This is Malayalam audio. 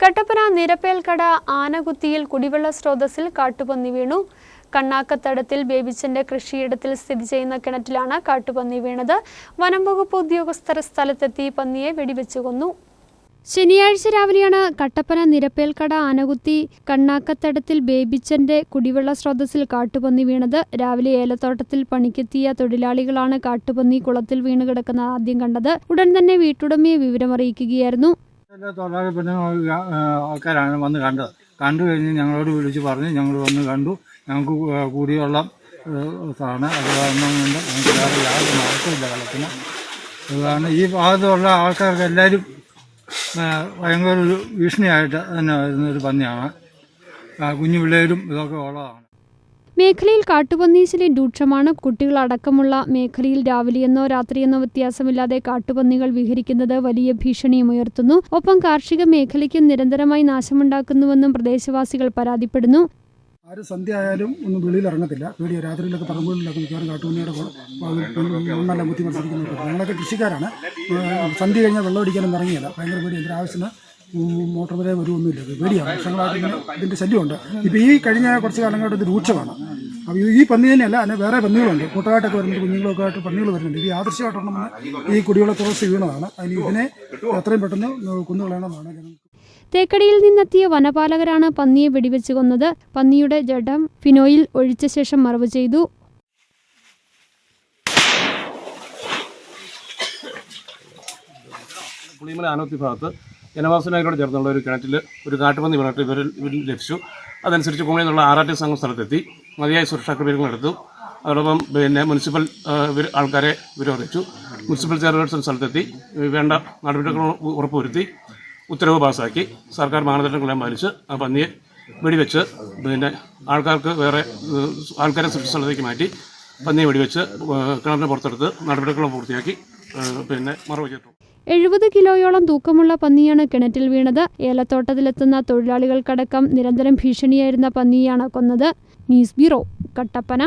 കട്ടപ്പന നിരപ്പേൽക്കട ആനകുത്തിയിൽ കുടിവെള്ള സ്രോതസ്സിൽ കാട്ടുപന്നി വീണു. കണ്ണാക്കത്തടത്തിൽ ബേബിച്ചന്റെ കൃഷിയിടത്തിൽ സ്ഥിതി ചെയ്യുന്ന കിണറ്റിലാണ് കാട്ടുപന്നി വീണത്. വനം വകുപ്പ് ഉദ്യോഗസ്ഥർ സ്ഥലത്തെത്തി പന്നിയെ വെടിവെച്ചു കൊന്നു. ശനിയാഴ്ച രാവിലെയാണ് കട്ടപ്പന നിരപ്പേൽക്കട ആനകുത്തി കണ്ണാക്കത്തടത്തിൽ ബേബിച്ചന്റെ കുടിവെള്ള സ്രോതസ്സിൽ കാട്ടുപന്നി വീണത്. രാവിലെ ഏലത്തോട്ടത്തിൽ പണിക്കെത്തിയ തൊഴിലാളികളാണ് കാട്ടുപന്നി കുളത്തിൽ വീണ് കിടക്കുന്ന ആദ്യം കണ്ടത്. ഉടൻ തന്നെ വീട്ടുടമയെ വിവരമറിയിക്കുകയായിരുന്നു. എല്ലാ തൊഴിലാളി പെണ്ണുങ്ങൾ ആൾക്കാരാണ് വന്ന് കണ്ടത്. കണ്ടു കഴിഞ്ഞ് ഞങ്ങളോട് വിളിച്ച് പറഞ്ഞ് ഞങ്ങൾ വന്ന് കണ്ടു. ഞങ്ങൾക്ക് കൂടിയുള്ള സാധനം അത് കാരണം കൊണ്ട് ഞങ്ങൾക്ക് വേറെ യാതൊരു മാറ്റമില്ല വെള്ളത്തിന്. അത് കാരണം ഈ ഭാഗത്തുള്ള ആൾക്കാർക്ക് എല്ലാവരും ഭയങ്കര ഒരു ഭീഷണിയായിട്ട് തന്നെ വരുന്നൊരു പന്നിയാണ്. കുഞ്ഞു പിള്ളേരും ഇതൊക്കെ ഉള്ളതാണ്. മേഖലയിൽ കാട്ടുപന്നീശിലെ രൂക്ഷമാണ്. കുട്ടികളടക്കമുള്ള മേഖലയിൽ രാവിലെയെന്നോ രാത്രിയെന്നോ വ്യത്യാസമില്ലാതെ കാട്ടുപന്നികൾ വിഹരിക്കുന്നത് വലിയ ഭീഷണിയും ഉയർത്തുന്നു ഒപ്പം കാർഷിക മേഖലയ്ക്കും നിരന്തരമായി നാശമുണ്ടാക്കുന്നുവെന്നും പ്രദേശവാസികൾ പരാതിപ്പെടുന്നു. ആരും സന്ധ്യ ആയാലും ഒന്നും വെളിയിൽ ഇറങ്ങത്തില്ല പേടിയ രാത്രിയിലൊക്കെ പറമ്പുകളിലൊക്കെ മിക്കവാറും കാട്ടുപന്നിയുടെ മണ്ണെല്ലാം കുത്തി ഞങ്ങളൊക്കെ കൃഷിക്കാരാണ്. സന്ധ്യ കഴിഞ്ഞാൽ വെള്ളം അടിക്കാനൊന്നും ഇറങ്ങിയില്ല. ഭയങ്കര പേടി എന്തൊരു മോട്ടോർ വരെ വരുമൊന്നുമില്ല പേടിയാണ്. വർഷങ്ങളായിട്ട് ഇങ്ങനെ ഇതിന്റെ ശല്യമുണ്ട്. ഇപ്പോൾ ഈ കഴിഞ്ഞ കുറച്ച് കാലങ്ങളായിട്ട് ഇത് രൂക്ഷമാണ്. അപ്പോൾ ഈ പന്നി തന്നെയല്ല അതിന് വേറെ പന്നികളുണ്ട്. കൂട്ടമായിട്ടൊക്കെ വരുന്നുണ്ട് കുഞ്ഞുങ്ങളൊക്കെ ആയിട്ട് പന്നികൾ വരുന്നുണ്ട്. ഇത് യാദൃശ്യമായിട്ടൊന്നും ഈ കുടിവെള്ള തുറസ് വീണതാണ്. അതിന് ഇതിനെ എത്രയും പെട്ടെന്ന് കൊന്നുകളയണമെന്നാണ് ഞങ്ങൾക്ക് തേക്കടിയിൽ നിന്നെത്തിയ വനപാലകരാണ് പന്നിയെ വെടിവെച്ച് കൊന്നത്. പന്നിയുടെ ജഡം ഫിനോയിൽ ഒഴിച്ച ശേഷം മറവ് ചെയ്തു. പുളിമല ആനോത്തി ഭാഗത്ത് ജനവാസ ചേർന്നുള്ള ഒരു കിണറ്റിൽ ഒരു കാട്ടുപന്നി വീണിട്ട് ഇവരിൽ ഇവരിൽ ലഭിച്ചു. അതനുസരിച്ച് കുമളിയിൽ നിന്നുള്ള ആർ ആർ ടി സംഘം സ്ഥലത്തെത്തി. മതിയായ സുരക്ഷാ ക്രമീകരണങ്ങൾ എടുത്തു. അതോടൊപ്പം പിന്നെ മുനിസിപ്പൽ ഇവർ ആൾക്കാരെ ഇവർ അറിയിച്ചു. മുനിസിപ്പൽ ചെയർപേഴ്സൺ സ്ഥലത്തെത്തി. വേണ്ട നടപടികൾ ഉറപ്പുവരുത്തി. ഉത്തരവ് പാസ്സാക്കി സർക്കാർ മാനദണ്ഡങ്ങളെല്ലാം പാലിച്ച് ആ പന്നിയെ വെടിവെച്ച് പിന്നെ ആൾക്കാർക്ക് വേറെ ആൾക്കാരെ സുരക്ഷിത സ്ഥലത്തേക്ക് മാറ്റി പന്നിയെ വെടിവെച്ച് കിണറിനെ പുറത്തെടുത്ത് നടപടികൾ പൂർത്തിയാക്കി പിന്നെ മറവ് ചെയ്തിട്ടുണ്ട് എഴുപത് കിലോയോളം തൂക്കമുള്ള പന്നിയാണ് കിണറ്റിൽ വീണത്. ഏലത്തോട്ടത്തിലെത്തുന്ന തൊഴിലാളികൾക്കടക്കം നിരന്തരം ഭീഷണിയായിരുന്ന പന്നിയാണ് കൊന്നത്. News bureau Kattappana.